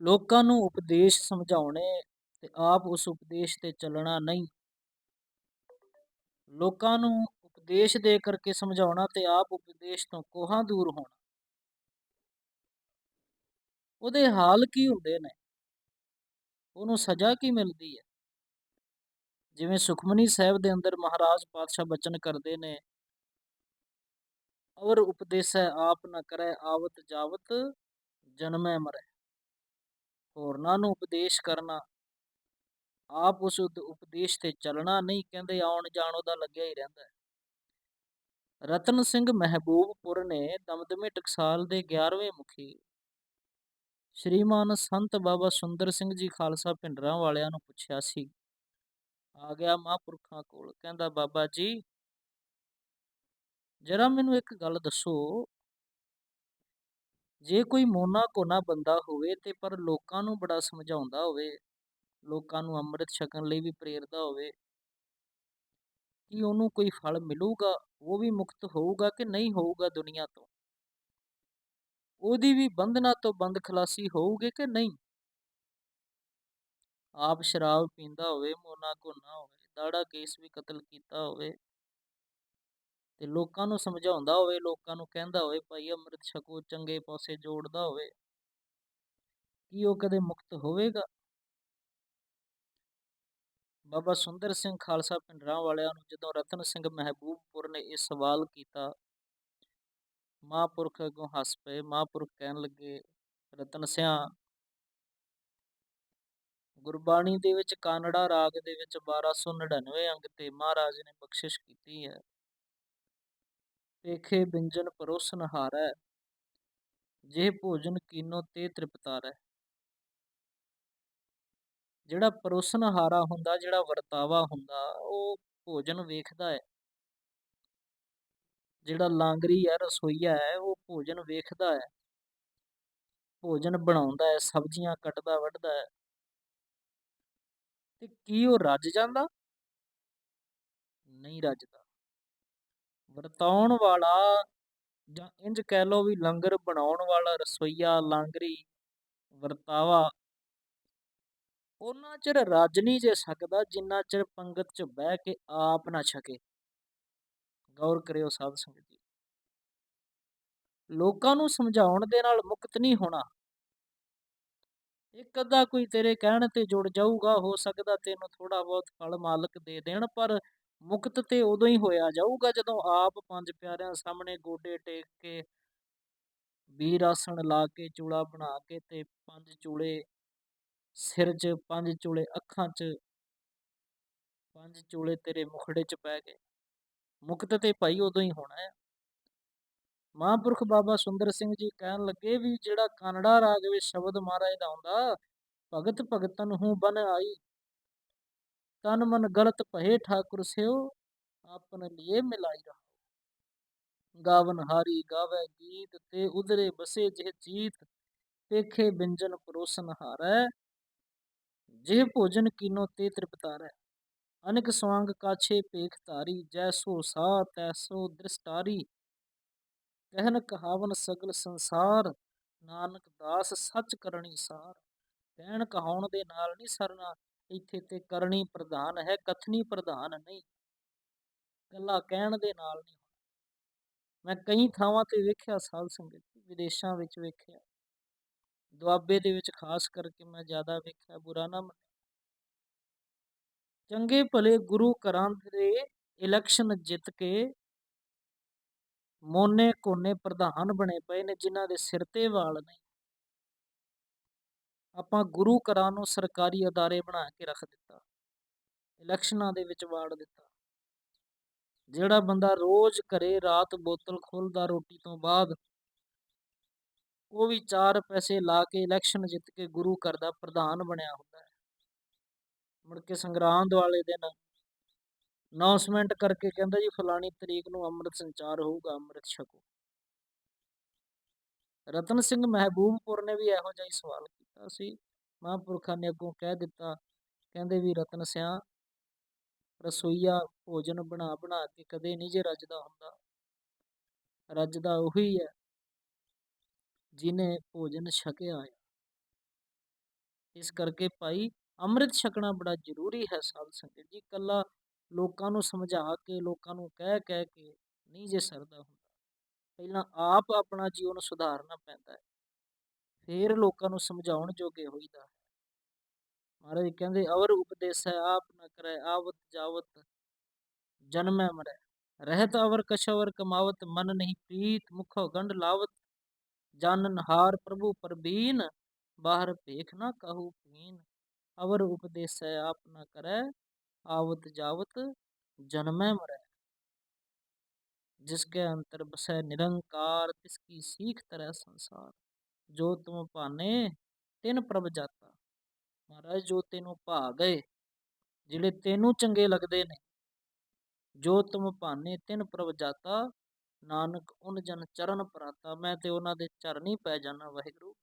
ਲੋਕਾਂ ਨੂੰ ਉਪਦੇਸ਼ ਸਮਝਾਉਣੇ ਤੇ ਆਪ ਉਸ ਉਪਦੇਸ਼ ਤੇ ਚੱਲਣਾ ਨਹੀਂ। ਲੋਕਾਂ ਨੂੰ ਉਪਦੇਸ਼ ਦੇ ਕਰਕੇ ਸਮਝਾਉਣਾ ਤੇ ਆਪ ਉਪਦੇਸ਼ ਤੋਂ ਕੋਹਾਂ ਦੂਰ ਹੋਣਾ। ਉਹਦੇ ਹਾਲ ਕੀ ਹੁੰਦੇ ਨੇ? ਉਹਨੂੰ ਸਜ਼ਾ ਕੀ ਮਿਲਦੀ ਹੈ? ਜਿਵੇਂ ਸੁਖਮਨੀ ਸਾਹਿਬ ਦੇ ਅੰਦਰ ਮਹਾਰਾਜ ਪਾਤਸ਼ਾਹ ਬਚਨ ਕਰਦੇ ਨੇ ਔਰ ਉਪਦੇਸੈ ਆਪ ਨਾ ਕਰੈ, ਆਵਤ ਜਾਵਤ ਜਨਮੈ ਮਰੈ। ਹੋਰਨਾਂ ਨੂੰ ਉਪਦੇਸ਼ ਕਰਨਾ। ਆਪ ਉਸ ਉਪਦੇਸ਼ ਤੇ ਚੱਲਣਾ ਨਹੀਂ ਕਹਿੰਦੇ, ਆਉਣ ਜਾਣ ਉਹਦਾ ਲੱਗਿਆ ਹੀ ਰਹਿੰਦਾ ਹੈ। ਰਤਨ ਸਿੰਘ ਮਹਿਬੂਬਪੁਰ ਨੇ ਦਮਦਮੇ ਟਕਸਾਲ ਦੇ 11ਵੇਂ ਮੁਖੀ, ਸ਼੍ਰੀਮਾਨ ਸੰਤ ਬਾਬਾ ਸੁੰਦਰ ਸਿੰਘ ਜੀ ਖਾਲਸਾ ਭਿੰਡਰਾਂ ਵਾਲਿਆਂ ਨੂੰ ਪੁੱਛਿਆ ਸੀ। ਆ ਗਿਆ ਮਹਾਂਪੁਰਖਾਂ ਕੋਲ, ਕਹਿੰਦਾ, ਬਾਬਾ ਜੀ, ਜਰਾ ਮੈਨੂੰ ਇੱਕ ਗੱਲ ਦੱਸੋ ਜੇ ਕੋਈ ਮੋਨਾ ਕੋਨਾ ਬੰਦਾ ਹੋਵੇ ਤੇ ਪਰ ਲੋਕਾਂ ਨੂੰ ਬੜਾ ਸਮਝਾਉਂਦਾ ਹੋਵੇ, ਲੋਕਾਂ ਨੂੰ ਅੰਮ੍ਰਿਤ ਛਕਣ ਲਈ ਵੀ ਪ੍ਰੇਰਦਾ ਹੋਵੇ, ਕਿ ਉਹਨੂੰ ਕੋਈ ਫਲ ਮਿਲੂਗਾ? ਉਹ ਵੀ ਮੁਕਤ ਹੋਊਗਾ ਕਿ ਨਹੀਂ ਹੋਊਗਾ ਦੁਨੀਆ ਤੋਂ? ਉਹਦੀ ਵੀ ਬੰਧਨਾ ਤੋਂ ਬੰਦ ਖਲਾਸੀ ਹੋਊਗੀ ਕਿ ਨਹੀਂ? ਆਪ ਸ਼ਰਾਬ ਪੀਂਦਾ ਹੋਵੇ, ਮੋਨਾ ਕੋਨਾ ਹੋਵੇ, ਦਾੜਾ ਕੇਸ ਵੀ ਕਤਲ ਕੀਤਾ ਹੋਵੇ ਤੇ ਲੋਕਾਂ ਨੂੰ ਸਮਝਾਉਂਦਾ ਹੋਵੇ, ਲੋਕਾਂ ਨੂੰ ਕਹਿੰਦਾ ਹੋਵੇ, ਭਾਈ ਅੰਮ੍ਰਿਤ ਛਕੋ, ਚੰਗੇ ਪਾਸੇ ਜੋੜਦਾ ਹੋਵੇ। ਕੀ ਉਹ ਕਦੇ ਮੁਕਤ ਹੋਵੇਗਾ? ਬਾਬਾ ਸੁੰਦਰ ਸਿੰਘ ਖਾਲਸਾ ਪਿੰਡਰਾਂ ਵਾਲਿਆਂ ਨੂੰ ਜਦੋਂ ਰਤਨ ਸਿੰਘ ਮਹਿਬੂਬਪੁਰ ਨੇ ਇਹ ਸਵਾਲ ਕੀਤਾ, ਮਹਾਂਪੁਰਖ ਅੱਗੋਂ ਹੱਸ ਪਏ, ਮਹਾਂਪੁਰਖ ਕਹਿਣ ਲੱਗੇ, ਰਤਨ ਸਿਆ, ਗੁਰਬਾਣੀ ਦੇ ਵਿੱਚ ਕਾਨੜਾ ਰਾਗ ਦੇ ਵਿੱਚ 1299 ਅੰਗ ਤੇ ਮਹਾਰਾਜ ਨੇ ਬਖਸ਼ਿਸ਼ ਕੀਤੀ ਹੈ। ਪੇਖੇ ਬਿੰਜਨ ਪਰੋਸਨ ਹਾਰੈ ਜੇ ਭੋਜਨ ਕੀਨੋ ਤੇ ਤ੍ਰਿਪਤਾਰੈ। ਜਿਹੜਾ ਪਰੋਸਨ ਹਾਰਾ ਹੁੰਦਾ, ਜਿਹੜਾ ਵਰਤਾਵਾ ਹੁੰਦਾ, ਉਹ ਭੋਜਨ ਵੇਖਦਾ ਹੈ ਜਿਹੜਾ ਲਾਂਗਰੀ ਹੈ ਰਸੋਈਆ ਹੈ ਉਹ ਭੋਜਨ ਵੇਖਦਾ ਹੈ ਭੋਜਨ ਬਣਾਉਂਦਾ ਹੈ ਸਬਜ਼ੀਆਂ ਕੱਟਦਾ, ਵੱਢਦਾ ਹੈ ਤੇ ਕੀ ਉਹ ਰੱਜ ਜਾਂਦਾ? ਨਹੀਂ ਰੱਜਦਾ। ਵਰਤਾਉਣ ਵਾਲਾ ਜਾਂ ਇੰਜ ਕਹਿ ਲਓ ਵੀ ਲੰਗਰ ਬਣਾਉਣ ਵਾਲਾ ਰਸੋਈਆ, ਲਾਂਗਰੀ, ਵਰਤਾਵਾ ਉਹਨਾਂ ਚਿਰ ਰੱਜ ਨਹੀਂ ਜੇ ਸਕਦਾ ਜਿੰਨਾ ਚਿਰ ਪੰਗਤ 'ਚ ਬਹਿ ਕੇ ਆਪ ਨਾ ਛਕੇ। ਗੌਰ ਕਰਿਓ ਸਾਧ ਸੰਗਤ ਜੀ। ਲੋਕਾਂ ਨੂੰ ਸਮਝਾਉਣ ਦੇ ਨਾਲ ਮੁਕਤ ਨਹੀਂ ਹੋਣਾ। ਇੱਕ ਅੱਧਾ ਕੋਈ ਤੇਰੇ ਕਹਿਣ ਤੇ ਜੁੜ ਜਾਊਗਾ, ਹੋ ਸਕਦਾ ਤੈਨੂੰ ਥੋੜਾ ਬਹੁਤ ਫਲ ਮਾਲਕ ਦੇ ਦੇਣ, ਪਰ ਮੁਕਤ ਤੇ ਉਦੋਂ ਹੀ ਹੋਇਆ ਜਾਊਗਾ, ਜਦੋਂ ਆਪ ਪੰਜ ਪਿਆਰਿਆਂ ਸਾਹਮਣੇ ਗੋਡੇ ਟੇਕ ਕੇ ਵੀਰ ਆਸਣ ਲਾ ਕੇ ਚੂਲਾ ਬਣਾ ਕੇ ਤੇ ਪੰਜ ਚੂਲੇ ਸਿਰ 'ਚ, ਪੰਜ ਚੂਲੇ ਅੱਖਾਂ 'ਚ, ਪੰਜ ਚੂਲੇ ਤੇਰੇ ਮੁਖੜੇ 'ਚ ਪੈ ਗਏ। ਮੁਕਤ ਤੇ ਭਾਈ ਉਦੋਂ ਹੀ ਹੋਣਾ ਹੈ। ਮਹਾਂਪੁਰਖ ਬਾਬਾ ਸੁੰਦਰ ਸਿੰਘ ਜੀ ਕਹਿਣ ਲੱਗੇ ਵੀ ਜਿਹੜਾ ਕਾਨੜਾ ਰਾਗ ਵਿੱਚ ਸ਼ਬਦ ਮਹਾਰਾਜ ਦਾ ਆਉਂਦਾ, ਭਗਤ ਭਗਤਨ ਹੂੰ ਬਨ ਆਈ। ਤਨ ਮਨ ਗਲਤ ਭਏ ਠਾਕੁਰ ਸਿਓ ਆਪਨ ਲਿਏ ਮਿਲਾਈ ਰਹਾ ਗਾਵਨ ਹਾਰੀ ਗਾਵੇ ਗੀਤ ਤੇ ਉਦਰੇ ਬਸੇ ਜਿਹ ਚੀਤ ਪੇਖੇ ਬਿੰਜਨ ਪਰੋਸਨ ਹਾਰੈ। ਜਿਹ ਭੋਜਨ ਕੀਨੋ ਤੇ ਤ੍ਰਿਪਤਾਰੈ ਅਨਿਕ ਸਵਾਂਗ ਕਾਛੇ ਪੇਖ ਧਾਰੀ ਜੈਸੋ ਸਾ ਤੈਸੋ ਦ੍ਰਿਸ਼ਟਾਰੀ। ਕਹਿਨ ਕਹਾਵਨ ਸਗਲ ਸੰਸਾਰ, ਨਾਨਕ ਦਾਸ ਸੱਚ ਕਰਨੀ ਸਾਰ। ਕਹਿਣ ਕਹਾਉਣ ਦੇ ਨਾਲ ਨਹੀਂ ਸਰਨਾ ਇੱਥੇ ਤੇ ਕਰਨੀ ਪ੍ਰਧਾਨ ਹੈ, ਕਥਨੀ ਪ੍ਰਧਾਨ ਨਹੀਂ। ਗੱਲਾਂ ਕਹਿਣ ਦੇ ਨਾਲ ਨਹੀਂ ਮੈਂ ਕਈ ਥਾਵਾਂ ਤੇ ਵੇਖਿਆ, ਸਾਧ ਸੰਗਤ ਵਿਦੇਸ਼ਾਂ ਵਿੱਚ ਵੇਖਿਆ। ਦੁਆਬੇ ਦੇ ਵਿੱਚ ਖਾਸ ਕਰਕੇ ਮੈਂ ਜ਼ਿਆਦਾ ਵੇਖਿਆ, ਬੁਰਾ ਨਾ ਮੰਨਿਓ ਚੰਗੇ ਭਲੇ ਗੁਰੂ ਘਰਾਂ ਦੇ ਇਲੈਕਸ਼ਨ ਜਿੱਤ ਕੇ ਮੋਨੇ ਕੋਨੇ ਪ੍ਰਧਾਨ ਬਣੇ ਪਏ ਨੇ, ਜਿਨ੍ਹਾਂ ਦੇ ਸਿਰ ਤੇ ਵਾਲ ਨਹੀਂ। ਆਪਾਂ ਗੁਰੂ ਘਰਾਂ ਨੂੰ ਸਰਕਾਰੀ ਅਦਾਰੇ ਬਣਾ ਕੇ ਰੱਖ ਦਿੱਤਾ। ਇਲੈਕਸ਼ਨਾਂ ਦੇ ਵਿੱਚ ਵਾੜ ਦਿੱਤਾ। ਜਿਹੜਾ ਬੰਦਾ ਰੋਜ਼ ਘਰੇ ਰਾਤ ਬੋਤਲ ਖੋਲਦਾ ਰੋਟੀ ਤੋਂ ਬਾਅਦ, ਉਹ ਵੀ 4 ਪੈਸੇ ਲਾ ਕੇ ਇਲੈਕਸ਼ਨ ਜਿੱਤ ਕੇ ਗੁਰੂ ਘਰ ਦਾ ਪ੍ਰਧਾਨ ਬਣਿਆ ਹੁੰਦਾ ਹੈ। ਮੁੜ ਕੇ ਸੰਗਰਾਂਦ ਵਾਲੇ ਦਿਨ ਅਨਾਉਂਸਮੈਂਟ ਕਰਕੇ ਕਹਿੰਦਾ ਜੀ ਫਲਾਣੀ ਤਰੀਕ ਨੂੰ ਅੰਮ੍ਰਿਤ ਸੰਚਾਰ ਹੋਊਗਾ, ਅੰਮ੍ਰਿਤ ਛਕੋ। ਰਤਨ ਸਿੰਘ ਮਹਿਬੂਬਪੁਰ ਨੇ ਵੀ ਇਹੋ ਜਿਹਾ ਹੀ ਸਵਾਲ ਕੀਤਾ ਸੀ। ਮਹਾਂਪੁਰਖਾਂ ਨੇ ਅੱਗੋਂ ਕਹਿ ਦਿੱਤਾ, ਕਹਿੰਦੇ ਵੀ ਰਤਨ ਸਿਆ, ਰਸੋਈਆ ਭੋਜਨ ਬਣਾ ਬਣਾ ਕੇ ਕਦੇ ਨਹੀਂ ਜੇ ਰੱਜਦਾ ਹੁੰਦਾ। ਰੱਜਦਾ ਉਹੀ ਹੈ ਜਿਨੇ ਭੋਜਨ ਛਕਿਆ ਹੈ ਇਸ ਕਰਕੇ ਭਾਈ ਅੰਮ੍ਰਿਤ ਛਕਣਾ ਬੜਾ ਜ਼ਰੂਰੀ ਹੈ ਸਾਧ ਸੰਗਤ ਜੀ। ਕੱਲਾ ਲੋਕਾਂ ਨੂੰ ਸਮਝਾ ਕੇ, ਲੋਕਾਂ ਨੂੰ ਕਹਿ ਕਹਿ ਕੇ ਨਹੀਂ ਜੇ ਸਰਦਾ ਹੁੰਦਾ। ਪਹਿਲਾਂ ਆਪ ਆਪਣਾ ਜੀਵਨ ਸੁਧਾਰਨਾ ਪੈਂਦਾ ਹੈ। ਫਿਰ ਲੋਕਾਂ ਨੂੰ ਸਮਝਾਉਣ ਜੋਗੇ ਹੋਈਦਾ ਹੈ। ਮਹਾਰਾਜ ਕਹਿੰਦੇ, ਅਵਰ ਉਪਦੇਸੈ ਆਪ ਨਾ ਕਰੈ, ਆਵਤ ਜਾਵਤ ਜਨਮੈ ਮਰੈ। ਰਹਿਤ ਅਵਰ ਕਛਵਰ ਕਮਾਵਤ, ਮਨ ਨਹੀਂ ਪ੍ਰੀਤ ਮੁਖੋ ਗੰਢ ਲਾਵਤ। ਜਾਣਨ ਹਾਰ ਪ੍ਰਭੂ ਪਰਬੀਨ, ਬਾਹਰ ਭੇਖ ਨਾ ਕਹੂ ਪੀਨ। ਅਵਰ ਉਪਦੇਸੈ ਆਪ ਨਾ ਕਰੈ, ਆਵਤ ਜਾਵਤ ਜਨਮੈ ਮਰੈ। जिसके अंतर बसै निरंकार तिसकी सीख तरह ਸੰਸਾਰ ਜੋ ਤੁਮ ਭਾਨੇ ਤਿਨ ਪ੍ਰਭ ਜਾਤਾ ਮਹਾਰਾਜ ਜੋ ਤੈਨੂੰ ਭਾ ਗਏ ਜਿਹੜੇ ਤੈਨੂੰ ਚੰਗੇ ਲੱਗਦੇ ਨੇ ਜੋ ਤੁਮ ਭਾਨੇ ਤਿਨ ਪ੍ਰਭ ਜਾਤਾ ਨਾਨਕ ਉਨ ਜਨ ਚਰਨ ਪਰਾਤਾ ਮੈਂ ਤੇ ਉਹਨਾਂ ਦੇ ਚਰਨੀ ਪੈ ਜਾਣਾ ਵਾਹਿਗੁਰੂ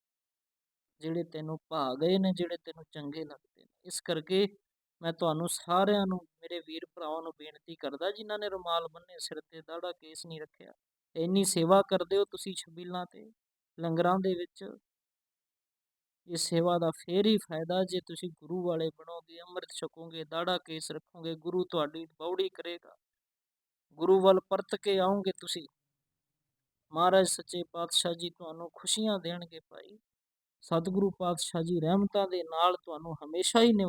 ਜਿਹੜੇ ਤੈਨੂੰ ਭਾ ਗਏ ਨੇ ਜਿਹੜੇ ਤੈਨੂੰ ਚੰਗੇ ਲੱਗਦੇ ਨੇ ਇਸ ਕਰਕੇ ਮੈਂ ਤੁਹਾਨੂੰ ਸਾਰਿਆਂ ਨੂੰ, ਮੇਰੇ ਵੀਰ ਭਰਾਵਾਂ ਨੂੰ ਬੇਨਤੀ ਕਰਦਾ, ਜਿਨ੍ਹਾਂ ਨੇ ਰੁਮਾਲ ਬੰਨੇ ਸਿਰ ਤੇ ਦਾੜਾ ਕੇਸ ਨਹੀਂ ਰੱਖਿਆ। ਇੰਨੀ ਸੇਵਾ ਕਰਦੇ ਹੋ ਤੁਸੀਂ ਛਬੀਲਾਂ ਤੇ, ਲੰਗਰਾਂ ਦੇ ਵਿੱਚ। ਇਹ ਸੇਵਾ ਦਾ ਫੇਰ ਹੀ ਫਾਇਦਾ, ਜੇ ਤੁਸੀਂ ਗੁਰੂ ਵਾਲੇ ਬਣੋਗੇ, ਅੰਮ੍ਰਿਤ ਛਕੋਗੇ ਦਾੜਾ ਕੇਸ ਰੱਖੋਗੇ, ਗੁਰੂ ਤੁਹਾਡੀ ਬੌੜੀ ਕਰੇਗਾ। ਗੁਰੂ ਵੱਲ ਪਰਤ ਕੇ ਆਓਗੇ ਤੁਸੀਂ। ਮਹਾਰਾਜ ਸੱਚੇ ਪਾਤਸ਼ਾਹ ਜੀ ਤੁਹਾਨੂੰ ਖੁਸ਼ੀਆਂ ਦੇਣਗੇ ਭਾਈ। ਸਤਿਗੁਰੂ ਪਾਤਸ਼ਾਹ ਜੀ ਰਹਿਮਤਾਂ ਦੇ ਨਾਲ ਤੁਹਾਨੂੰ ਹਮੇਸ਼ਾ ਹੀ ਨਿਵਾ-